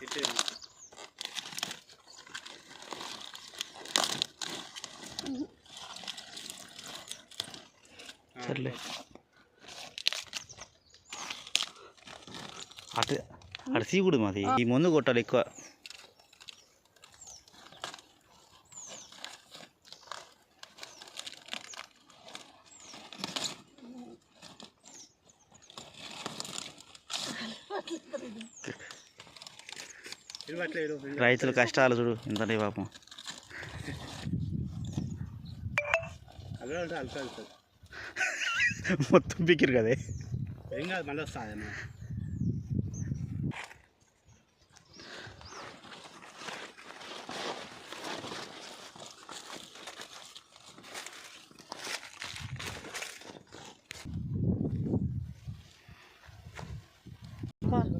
ఇటు ఇరుగు. ఆ, సర్లే. అటు అటు సీకుడు మాది. ఈ ముందు కొట్టాలి ఎక్కువ. రైతుల కష్టాలు చూడు ఇంత పాపం. మొత్తం పిక్కిరు కదే. ఏం కాదు మళ్ళీ వస్తుంది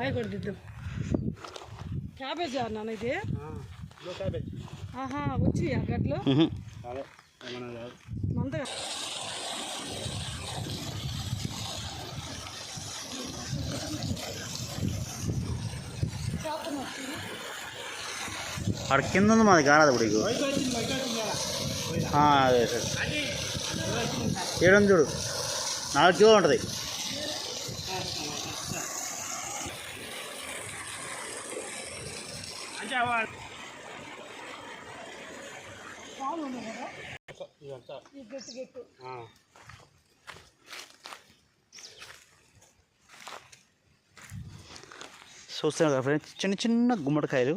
అన్న బాయ్ కొడుద్దాం క్యాబేజ్ నాన్న ఇది? లో క్యాబేజ్. ఆహా వచ్చి కాదు. మందగా అక్కడ కింద ఉంది మాది కానది ఇప్పుడు అదే సార్ ఏడు చూడు. నాలుగు కిలో ఉంటుంది. ఉన్నాయి కదా ఇదంతా ఈ గట్టి గట్టు ఆ. చూస్తాను కదా ఫ్రెండ్స్ చిన్న చిన్న గుమ్మడికాయలు.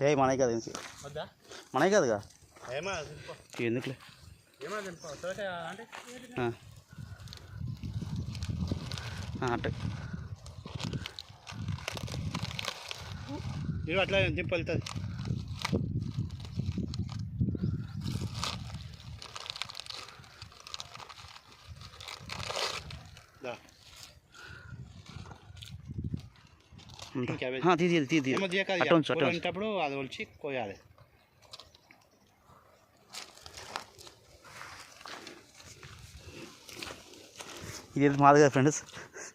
ఏ మనకి కాదు మనకి కాదుగా? ఎందుకులే? అంటే అట్లా దింపు వెళ్తుంది దా. ఉంటా. క్యాబేజ్. ఆ, తీ తీ తీ తీ ఏమో తీయకాదు అట్ట ఉంచు అట్ట ఉంచు. వచ్చేటప్పుడు అది ఒలిచి కోయాలి ఇది మాది కదా ఫ్రెండ్స్